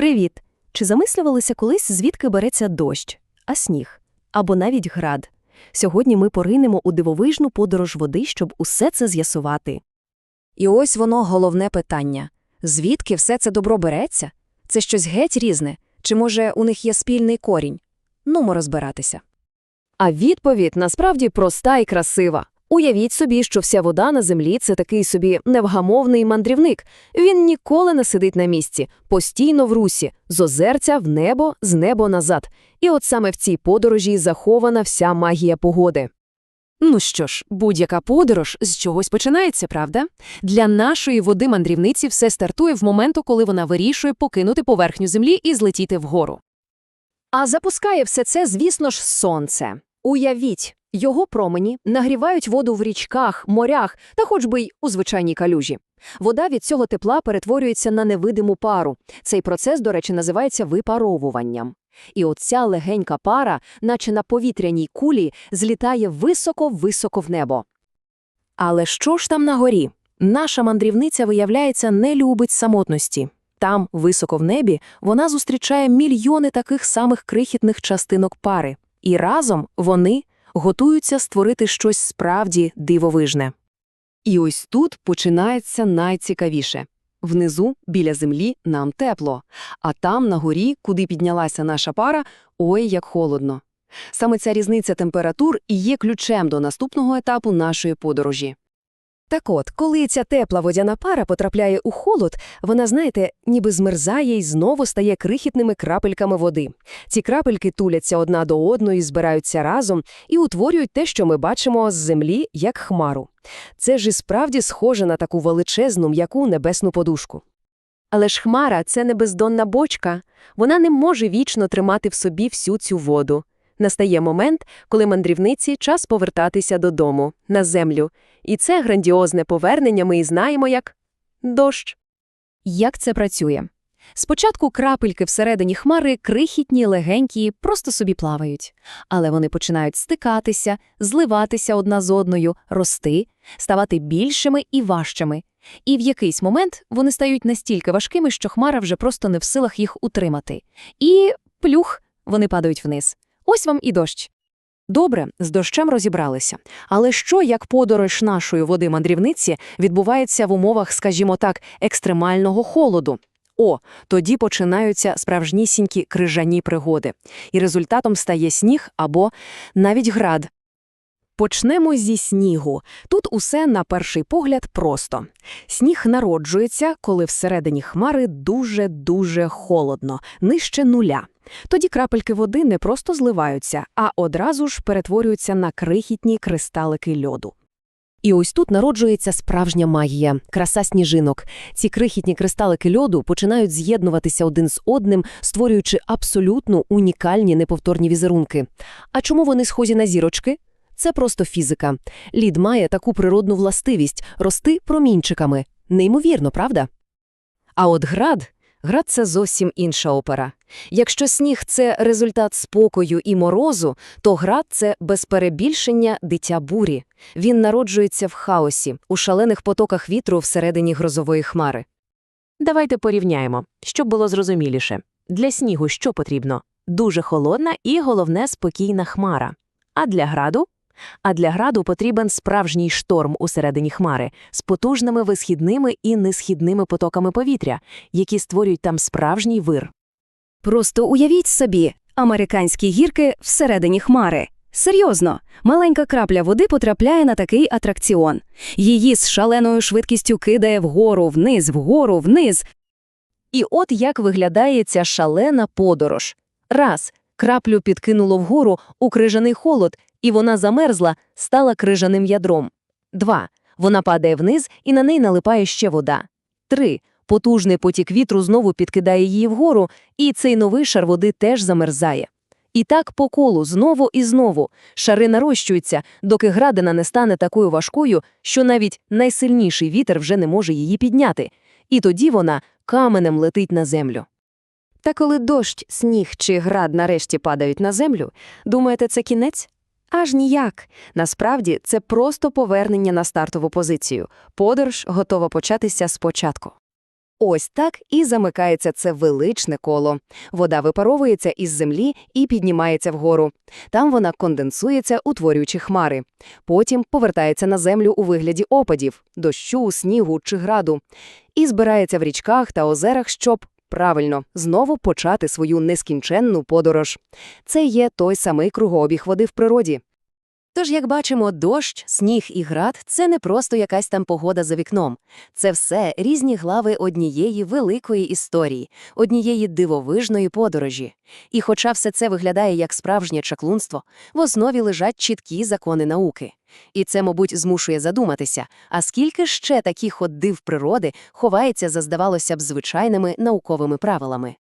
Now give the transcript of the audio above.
Привіт! Чи замислювалися колись, звідки береться дощ, а сніг? Або навіть град? Сьогодні ми поринемо у дивовижну подорож води, щоб усе це з'ясувати. І ось воно головне питання. Звідки все це добро береться? Це щось геть різне? Чи, може, у них є спільний корінь? Нумо розбиратися. А відповідь насправді проста і красива. Уявіть собі, що вся вода на землі це такий собі невгамовний мандрівник. Він ніколи не сидить на місці, постійно в русі, з озерця в небо, з небо назад. І от саме в цій подорожі захована вся магія погоди. Ну що ж, будь-яка подорож з чогось починається, правда? Для нашої води-мандрівниці все стартує в моменту, коли вона вирішує покинути поверхню землі і злетіти вгору. А запускає все це, звісно ж, сонце. Уявіть, його промені нагрівають воду в річках, морях та хоч би й у звичайній калюжі. Вода від цього тепла перетворюється на невидиму пару. Цей процес, до речі, називається випаровуванням. І оця легенька пара, наче на повітряній кулі, злітає високо-високо в небо. Але що ж там на горі? Наша мандрівниця, виявляється, не любить самотності. Там, високо в небі, вона зустрічає мільйони таких самих крихітних частинок пари. І разом вони готуються створити щось справді дивовижне. І ось тут починається найцікавіше. Внизу, біля землі, нам тепло, а там, на горі, куди піднялася наша пара, ой, як холодно. Саме ця різниця температур і є ключем до наступного етапу нашої подорожі. Так от, коли ця тепла водяна пара потрапляє у холод, вона, знаєте, ніби змерзає і знову стає крихітними крапельками води. Ці крапельки туляться одна до одної, збираються разом і утворюють те, що ми бачимо з землі, як хмару. Це ж і справді схоже на таку величезну м'яку небесну подушку. Але ж хмара це не бездонна бочка, вона не може вічно тримати в собі всю цю воду. Настає момент, коли мандрівниці час повертатися додому, на землю. І це грандіозне повернення ми і знаємо як дощ. Як це працює? Спочатку крапельки всередині хмари крихітні, легенькі, просто собі плавають. Але вони починають стикатися, зливатися одна з одною, рости, ставати більшими і важчими. І в якийсь момент вони стають настільки важкими, що хмара вже просто не в силах їх утримати. І плюх, вони падають вниз. Ось вам і дощ. Добре, з дощем розібралися. Але що, як подорож нашої води-мандрівниці відбувається в умовах, скажімо так, екстремального холоду? О, тоді починаються справжнісінькі крижані пригоди. І результатом стає сніг або навіть град. Почнемо зі снігу. Тут усе на перший погляд просто. Сніг народжується, коли всередині хмари дуже-дуже холодно, нижче нуля. Тоді крапельки води не просто зливаються, а одразу ж перетворюються на крихітні кристалики льоду. І ось тут народжується справжня магія, краса сніжинок. Ці крихітні кристалики льоду починають з'єднуватися один з одним, створюючи абсолютно унікальні неповторні візерунки. А чому вони схожі на зірочки? Це просто фізика. Лід має таку природну властивість рости промінчиками. Неймовірно, правда? А от град град це зовсім інша опера. Якщо сніг це результат спокою і морозу, то град це без перебільшення дитя бурі. Він народжується в хаосі, у шалених потоках вітру всередині грозової хмари. Давайте порівняємо, щоб було зрозуміліше. Для снігу що потрібно? Дуже холодна і, головне, спокійна хмара. А для граду? А для граду потрібен справжній шторм усередині хмари з потужними висхідними і несхідними потоками повітря, які створюють там справжній вир. Просто уявіть собі, американські гірки всередині хмари. Серйозно, маленька крапля води потрапляє на такий атракціон. Її з шаленою швидкістю кидає вгору, вниз, вгору, вниз. І от як виглядає ця шалена подорож. Раз краплю підкинуло вгору у крижаний холод, і вона замерзла, стала крижаним ядром. Два вона падає вниз, і на неї налипає ще вода. Три потужний потік вітру знову підкидає її вгору, і цей новий шар води теж замерзає. І так по колу знову і знову шари нарощуються, доки градина не стане такою важкою, що навіть найсильніший вітер вже не може її підняти, і тоді вона каменем летить на землю. Та коли дощ, сніг чи град нарешті падають на землю, думаєте, це кінець? Аж ніяк. Насправді це просто повернення на стартову позицію. Подорож готова початися спочатку. Ось так і замикається це величне коло. Вода випаровується із землі і піднімається вгору. Там вона конденсується, утворюючи хмари. Потім повертається на землю у вигляді опадів – дощу, снігу чи граду. І збирається в річках та озерах, щоб, правильно, знову почати свою нескінченну подорож. Це є той самий кругообіг води в природі. Тож, як бачимо, дощ, сніг і град – це не просто якась там погода за вікном. Це все різні глави однієї великої історії, однієї дивовижної подорожі. І хоча все це виглядає як справжнє чаклунство, в основі лежать чіткі закони науки. І це, мабуть, змушує задуматися, а скільки ще таких от див природи ховається за, здавалося б, звичайними науковими правилами.